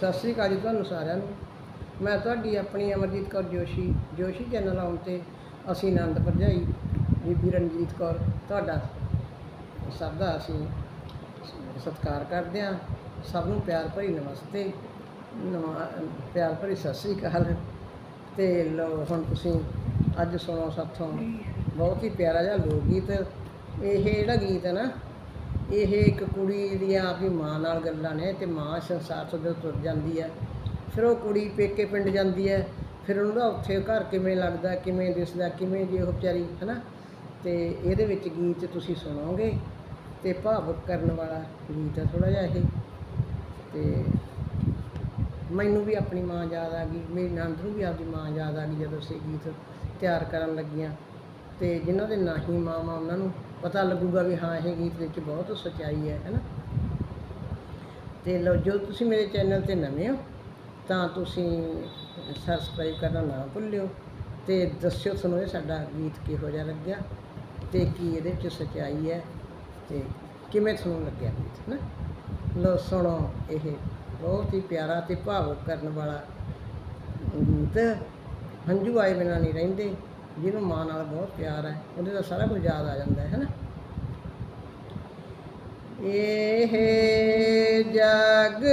ਸਤਿ ਸ੍ਰੀ ਅਕਾਲ ਜੀ ਤੁਹਾਨੂੰ ਸਾਰਿਆਂ ਨੂੰ। ਮੈਂ ਤੁਹਾਡੀ ਆਪਣੀ ਅਮਰਜੀਤ ਕੌਰ ਜੋਸ਼ੀ ਜੋਸ਼ੀ ਚੈਨਲ ਆਉਣ ਤੇ ਅਸੀਂ ਆਨੰਦ ਭਰਜਾਈ, ਬੀਬੀ ਰਣਜੀਤ ਕੌਰ, ਤੁਹਾਡਾ ਸਭ ਦਾ ਅਸੀਂ ਸਤਿਕਾਰ ਕਰਦੇ ਹਾਂ। ਸਭ ਨੂੰ ਪਿਆਰ ਭਰੀ ਨਮਸਤੇ, ਨਮਾ, ਪਿਆਰ ਭਰੀ ਸਤਿ ਸ੍ਰੀ ਅਕਾਲ। ਤੇ ਲੋ ਹੁਣ ਤੁਸੀਂ ਅੱਜ ਸੁਣੋ ਸਾਥੋਂ, ਬਹੁਤ ਹੀ ਪਿਆਰਾ ਜਿਹਾ ਲੋਕ ਗੀਤ। ਇਹ ਜਿਹੜਾ ਗੀਤ ਹੈ ਨਾ ਇਹ ਇੱਕ ਕੁੜੀ ਦੀਆਂ ਆਪਣੀ ਮਾਂ ਨਾਲ ਗੱਲਾਂ ਨੇ ਤੇ ਮਾਂ ਸੰਸਾਰ ਤੋਂ ਤੁਰ ਜਾਂਦੀ ਹੈ, ਫਿਰ ਉਹ ਕੁੜੀ ਪੇਕੇ ਪਿੰਡ ਜਾਂਦੀ ਹੈ, ਫਿਰ ਉਹਨੂੰ ਦਾ ਉੱਥੇ ਘਰ ਕਿਵੇਂ ਲੱਗਦਾ, ਕਿਵੇਂ ਦਿਸਦਾ, ਕਿਵੇਂ ਜੀ ਉਹ ਵਿਚਾਰੀ, ਹਨਾ? ਤੇ ਇਹਦੇ ਵਿੱਚ ਗੀਤ ਤੁਸੀਂ ਸੁਣੋਗੇ ਤੇ ਭਾਵੁਕ ਕਰਨ ਵਾਲਾ ਗੀਤ ਹੈ ਥੋੜਾ ਜਿਹਾ ਇਹ। ਤੇ ਮੈਨੂੰ ਵੀ ਆਪਣੀ ਮਾਂ ਯਾਦ ਆ ਗਈ, ਮੇਰੀ ਨੰਦ ਨੂੰ ਵੀ ਆਪਦੀ ਮਾਂ ਯਾਦ ਆ ਗਈ ਜਦੋਂ ਅਸੀਂ ਗੀਤ ਤਿਆਰ ਕਰਨ ਲੱਗੀਆਂ। ਤੇ ਜਿਨ੍ਹਾਂ ਦੇ ਨਹੀਂ ਮਾਵਾਂ ਉਹਨਾਂ ਨੂੰ ਪਤਾ ਲੱਗੂਗਾ ਵੀ ਹਾਂ, ਇਹ ਗੀਤ ਵਿੱਚ ਬਹੁਤ ਸੱਚਾਈ ਹੈ ਹੈਨਾ ਤੇ ਲਓ, ਜੋ ਤੁਸੀਂ ਮੇਰੇ ਚੈਨਲ ਤੇ ਨਵੇਂ ਹੋ, ਤਾਂ ਤੁਸੀਂ ਸਬਸਕ੍ਰਾਈਬ ਕਰਨਾ ਨਾ ਭੁੱਲਿਓ ਤੇ ਦੱਸਿਓ ਤੁਹਾਨੂੰ ਇਹ ਸਾਡਾ ਗੀਤ ਕਿਹੋ ਜਿਹਾ ਲੱਗਿਆ ਤੇ ਕੀ ਇਹਦੇ ਵਿੱਚ ਸੱਚਾਈ ਹੈ ਤੇ ਕਿਵੇਂ ਤੁਹਾਨੂੰ ਲੱਗਿਆ ਗੀਤ ਨਾ? ਲਓ, ਸੁਣੋ ਇਹ ਬਹੁਤ ਹੀ ਪਿਆਰਾ ਤੇ ਭਾਵੁਕ ਕਰਨ ਵਾਲਾ ਗੀਤ। ਹੰਝੂ ਆਏ ਬਿਨਾਂ ਨਹੀਂ ਰਹਿੰਦੇ। ਜਿਹਨੂੰ ਮਾਂ ਨਾਲ ਬਹੁਤ ਪਿਆਰ ਹੈ, ਉਹਦੇ ਦਾ ਸਾਰਾ ਕੁਝ ਯਾਦ ਆ ਜਾਂਦਾ ਹੈ ਨਾ? ਇਹ ਜਗ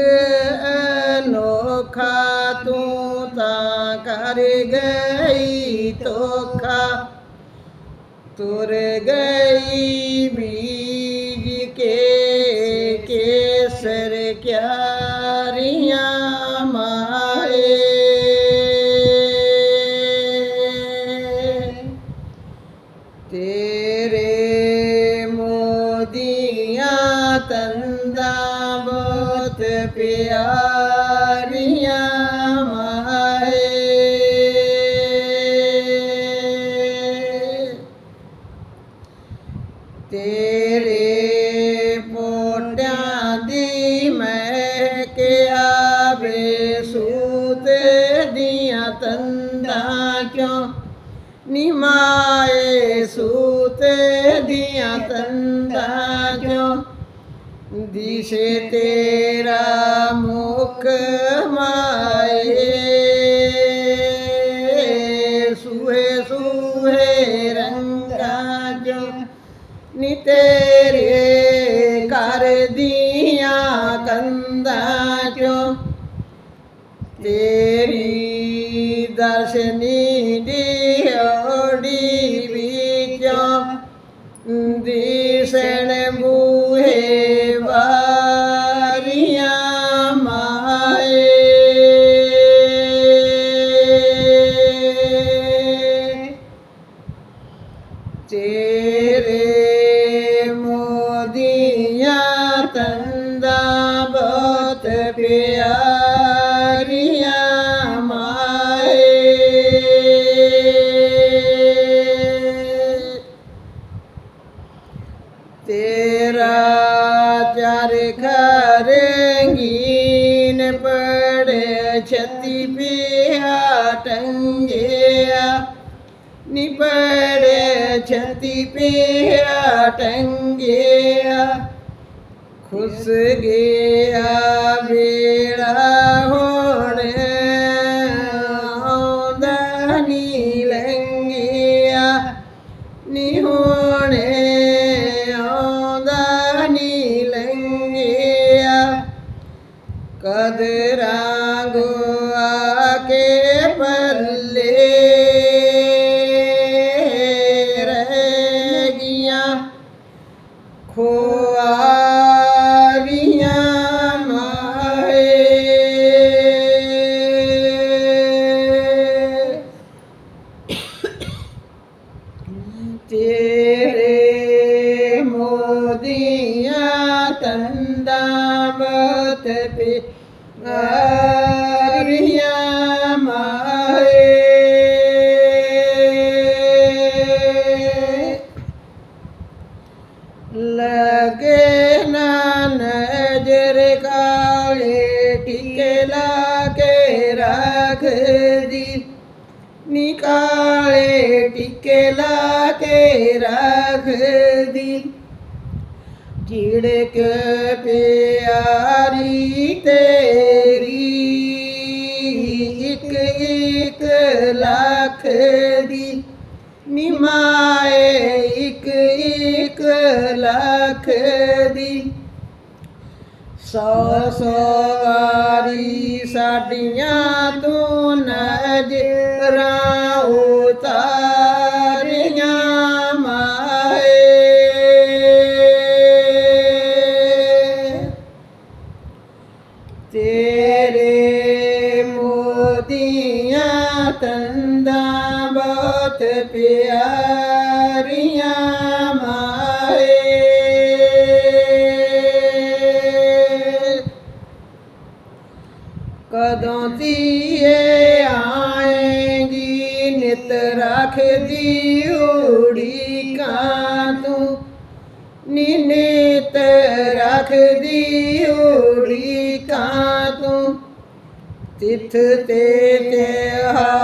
ਅਨੋਖਾ ਤੂੰ ਤਾਂ ਕਰ ਗਈ ਧੋਖਾ। ਤੁਰ ਗਈ ਬੀਜ ਕੇ ਨਿਮਾਏ ਸੂਤ ਦੀਆਂ ਤੰਦਾਂ ਚੋਂ ਦਿਸੇ ਤੇਰਾ ਮੁਖ ਮਾਏ। ਸੁਹੇ ਸੂਹੇ ਰੰਗਾਂ ਚੋਂ ਨੀ ਤੇਰੇ ਕਰ ਦੀਆਂ ਕੰਧਾਂ ਚੋਂ ਤੇਰੀ ਦਰਸ਼ਨੀ ਦੀ ਨਿਪੜੇ ਛਤੀ ਪਿਆ ਟੰਗਿਆ ਖੁਸ ਗਿਆ ਵੇੜਾ ਤੇਰੇ ਮੋਦੀਆਂ ਤੰਦਾ ਬਤ ਪਿਆਰੀਆਂ ਮਾਏ। ਲਗੇ ਨਾ ਨਜ਼ਰ ਕਾਲੇ ਟਿਕੇ ਲਾ ਕੇ ਰੱਖਦੀ। ਨਿਕਾਲੇ ਟਿਕੇ ਲਾ ਰੱਖਦੀ। ਝਿੜਕ ਪਿਆਰੀ ਤੇਰੀ, ਇੱਕ ਇੱਕ ਲੱਖ ਦੀ ਨਿਮਾਏ ਇੱਕ ਇੱਕ ਲੱਖ ਦੀ। ਸੋ ਸਵਾਰੀ ਸਾਡੀਆਂ ਤੂੰ ਨਜਰਾਂ ਪਿਆਰੀਆਂ ਮਾਏ। ਕਦੋਂ ਤੀਏ ਆਏਗੀ, ਨਿਤ ਰੱਖਦੀ ਓੜੀ ਕਾਂ ਤੂੰ। ਨਿਨਿਤ ਰੱਖਦੀ ਓੜੀ ਕਾਂ ਤੂੰ। ਤਿਥ ਤੇ ਤਿਉਹਾਰਾਂ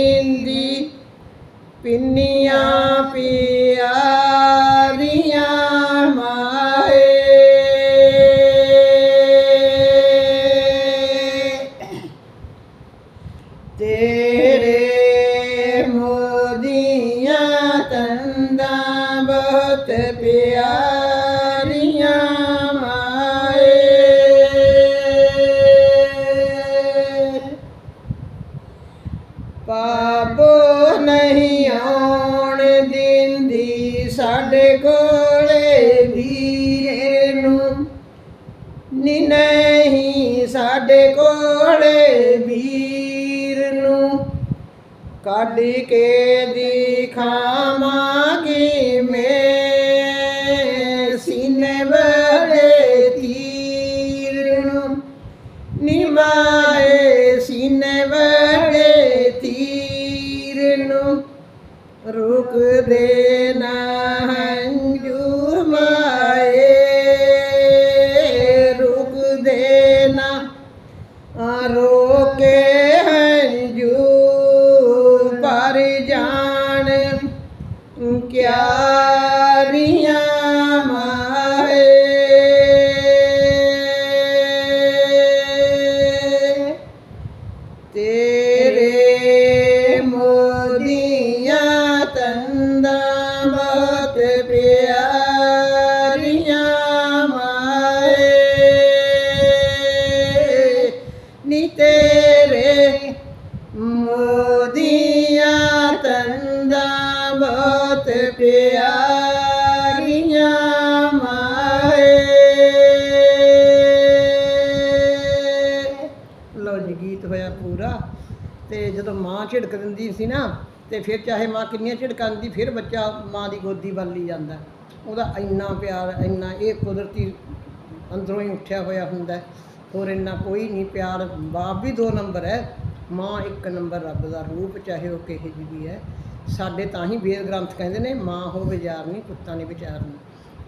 ਦਿੰਦੀ ਪਿੰਨੀਆਂ ਪਿਆਰੀਆਂ ਮਾਏ। ਤੇਰੇ ਮੋਦੀਆਂ ਤੰਦਾਂ ਬਹੁਤ ਪਿਆਰੀਆਂ। ਕੋਲੇ ਵੀਰੇ ਨੂੰ ਨੀ ਨਹੀਂ ਸਾਡੇ ਕੋਲੇ ਵੀਰ ਨੂੰ ਕੱਢ ਕੇ ਦਿਖਾਵਾਂਗੀ ਮੈਂ ਸੀਨੇ ਬੜੇ ਤੀਰ ਨੂੰ। ਨਿਮਾਏ ਸੀਨੇ ਬੜੇ ਤੀਰ ਨੂੰ। ਰੁਕ ਦੇ ਨਾ ਨੀ ਤੇਰੇ ਮੋਦੀਆਂ ਤੰਦਾਂ ਬਹੁਤ ਪਿਆਰੀਆਂ ਮਾਏ। ਲਓ ਜੀ, ਗੀਤ ਹੋਇਆ ਪੂਰਾ ਤੇ ਜਦੋਂ ਮਾਂ ਝਿੜਕ ਦਿੰਦੀ ਸੀ ਨਾ, ਤੇ ਫਿਰ ਚਾਹੇ ਮਾਂ ਕਿੰਨੀਆਂ ਝਿੜਕਾਂਦੀ ਫਿਰ ਬੱਚਾ ਮਾਂ ਦੀ ਗੋਦੀ ਵੱਲ ਜਾਂਦਾ। ਉਹਦਾ ਇੰਨਾ ਪਿਆਰ, ਇੰਨਾ ਇਹ ਕੁਦਰਤੀ ਅੰਦਰੋਂ ਹੀ ਉੱਠਿਆ ਹੋਇਆ ਹੁੰਦਾ। ਹੋਰ ਇੰਨਾ ਕੋਈ ਨਹੀਂ, ਪਿਆਰ ਬਾਪ ਵੀ ਦੋ ਨੰਬਰ ਹੈ, ਮਾਂ ਇੱਕ ਨੰਬਰ ਰੱਬ ਦਾ ਰੂਪ, ਚਾਹੇ ਉਹ ਕਿਹੋ ਜਿਹੀ ਵੀ ਹੈ। ਸਾਡੇ ਤਾਂ ਹੀ ਵੇਦ ਗ੍ਰੰਥ ਕਹਿੰਦੇ ਨੇ, ਮਾਂ ਹੋ ਵਿਚਾਰ ਨਹੀਂ ਪੁੱਤਾਂ ਨੇ ਵਿਚਾਰ ਨਹੀਂ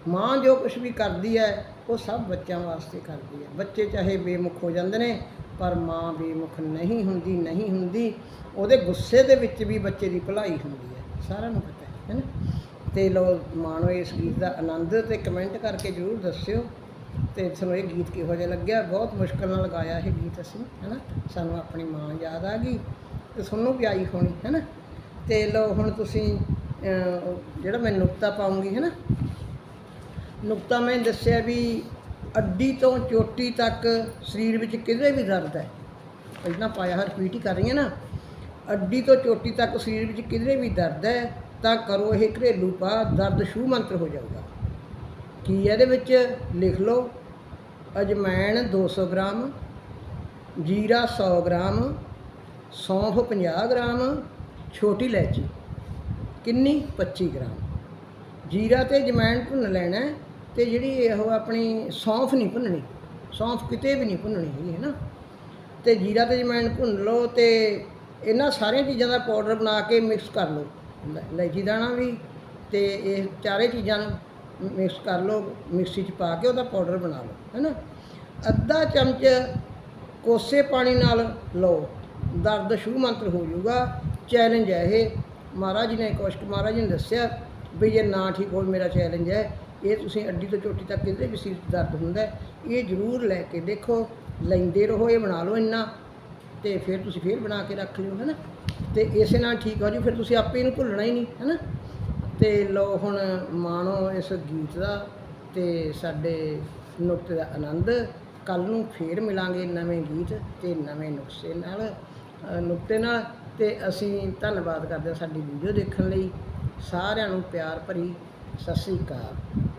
ਮਾਂ ਜੋ ਕੁਝ ਵੀ ਕਰਦੀ ਹੈ, ਉਹ ਸਭ ਬੱਚਿਆਂ ਵਾਸਤੇ ਕਰਦੀ ਹੈ। ਬੱਚੇ ਚਾਹੇ ਬੇਮੁਖ ਹੋ ਜਾਂਦੇ ਨੇ, ਪਰ ਮਾਂ ਬੇਮੁਖ ਨਹੀਂ ਹੁੰਦੀ ਨਹੀਂ ਹੁੰਦੀ। ਉਹਦੇ ਗੁੱਸੇ ਦੇ ਵਿੱਚ ਵੀ ਬੱਚੇ ਦੀ ਭਲਾਈ ਹੁੰਦੀ ਹੈ, ਸਾਰਿਆਂ ਨੂੰ ਪਤਾ ਹੈ ਹੈ ਨਾ? ਤੇ ਲੋ ਮਾਣੋ ਇਸ ਗੀਤ ਦਾ ਆਨੰਦ ਤੇ ਕਮੈਂਟ ਕਰਕੇ ਜ਼ਰੂਰ ਦੱਸਿਓ। ਤੇ ਸਾਨੂੰ ਇਹ ਗੀਤ ਕਿਹੋ ਜਿਹਾ ਲੱਗਿਆ? ਬਹੁਤ ਮੁਸ਼ਕਲ ਨਾਲ ਲਗਾਇਆ ਇਹ ਗੀਤ ਅਸੀਂ ਹੈ ਨਾ ਸਾਨੂੰ ਆਪਣੀ ਮਾਂ ਯਾਦ ਆ ਗਈ ਤੇ ਤੁਹਾਨੂੰ ਵੀ ਆਈ ਹੋਣੀ ਹੈ ਨਾ ਤੇ ਲੋ ਹੁਣ ਤੁਸੀਂ ਜਿਹੜਾ ਮੈਂ ਨੁਕਤਾ ਪਾਉਂਗੀ ਹੈ ਨਾ ਨੁਕਤਾ ਮੈਂ ਦੱਸਿਆ ਵੀ ਅੱਡੀ ਤੋਂ ਚੋਟੀ ਤੱਕ ਸਰੀਰ ਵਿੱਚ ਕਿਧਰੇ ਵੀ ਦਰਦ ਹੈ? ਪਹਿਲਾਂ ਪਾਇਆ ਹੈ ਰਿਪੀਟ ਹੀ ਕਰ ਰਹੀ ਹਾਂ ਨਾ। ਅੱਡੀ ਤੋਂ ਚੋਟੀ ਤੱਕ ਸਰੀਰ ਵਿੱਚ ਕਿਧਰੇ ਵੀ ਦਰਦ ਹੈ? ਤਾਂ ਕਰੋ ਇਹ ਘਰੇਲੂ ਪਾ ਦਰਦ ਛੂ ਮੰਤਰ ਹੋ ਜਾਊਗਾ। ਕੀ ਹੈ ਇਹਦੇ ਵਿੱਚ ਲਿਖ ਲਓ ਅਜਮੈਣ 200 ਗ੍ਰਾਮ, ਜੀਰਾ 100 ਗ੍ਰਾਮ, ਸੌਂਫ 50 ਗ੍ਰਾਮ, ਛੋਟੀ ਇਲਾਇਚੀ ਕਿੰਨੀ? 25 ਗ੍ਰਾਮ। ਜੀਰਾ ਤੇ ਅਜਮੈਣ ਭੁੰਨ ਲੈਣਾ ਹੈ ਤੇ ਜਿਹੜੀ ਇਹ ਆਪਣੀ ਸੌਂਫ ਨਹੀਂ ਭੁੰਨਣੀ, ਸੌਂਫ ਕਿਤੇ ਵੀ ਨਹੀਂ ਭੁੰਨਣੀ ਹੈਗੀ, ਹੈ ਨਾ? ਤੇ ਜੀਰਾ ਤੇ ਅਜਮੈਣ ਭੁੰਨ ਲਓ ਤੇ ਇਹਨਾਂ ਸਾਰੀਆਂ ਚੀਜ਼ਾਂ ਦਾ ਪਾਊਡਰ ਬਣਾ ਕੇ ਮਿਕਸ ਕਰ ਲਓ। ਲੈ- ਇਲਾਇਚੀ ਦਾਣਾ ਵੀ ਤੇ ਇਹ ਚਾਰੇ ਚੀਜ਼ਾਂ ਨੂੰ ਮਿਕਸ ਕਰ ਲਓ, ਮਿਕਸੀ 'ਚ ਪਾ ਕੇ ਉਹਦਾ ਪਾਊਡਰ ਬਣਾ ਲਓ ਹੈ ਨਾ ਅੱਧਾ ਚਮਚ ਕੋਸੇ ਪਾਣੀ ਨਾਲ ਲਓ, ਦਰਦ ਸ਼ੂ ਮੰਤਰ ਹੋ ਜਾਊਗਾ। ਚੈਲੰਜ ਹੈ ਇਹ। ਮਹਾਰਾਜ ਨੇ ਕੋਸ਼ਟ ਮਹਾਰਾਜ ਜੀ ਨੇ ਦੱਸਿਆ ਵੀ ਜੇ ਨਾ ਠੀਕ ਹੋ ਮੇਰਾ ਚੈਲੰਜ ਹੈ। ਇਹ ਤੁਸੀਂ ਅੱਡੀ ਤੋਂ ਚੋਟੀ ਤੱਕ ਕਿਤੇ ਵੀ ਸਿਰ 'ਚ ਦਰਦ ਹੁੰਦਾ ਇਹ ਜ਼ਰੂਰ ਲੈ ਕੇ ਦੇਖੋ, ਲੈਂਦੇ ਰਹੋ, ਇਹ ਬਣਾ ਲਓ ਇੰਨਾ। ਤੇ ਫਿਰ ਤੁਸੀਂ ਫਿਰ ਬਣਾ ਕੇ ਰੱਖ ਲਿਓ ਹੈ ਨਾ ਤੇ ਇਸੇ ਨਾਲ ਠੀਕ ਹੋ ਜੂ ਫਿਰ ਤੁਸੀਂ ਆਪੇ ਇਹਨੂੰ ਭੁੱਲਣਾ ਹੀ ਨਹੀਂ ਹੈ ਨਾ ਤੇ ਲਓ ਹੁਣ ਮਾਣੋ ਇਸ ਗੀਤ ਦਾ ਤੇ ਸਾਡੇ ਨੁਕਤੇ ਦਾ ਆਨੰਦ। ਕੱਲ ਨੂੰ ਫੇਰ ਮਿਲਾਂਗੇ ਨਵੇਂ ਗੀਤ ਤੇ ਨਵੇਂ ਨੁਕਸੇ ਨਾਲ ਨੁਕਤੇ ਨਾਲ ਤੇ ਅਸੀਂ ਧੰਨਵਾਦ ਕਰਦੇ ਹਾਂ ਸਾਡੀ ਵੀਡੀਓ ਦੇਖਣ ਲਈ। ਸਾਰਿਆਂ ਨੂੰ ਪਿਆਰ ਭਰੀ ਸਤਿ ਸ੍ਰੀ ਅਕਾਲ।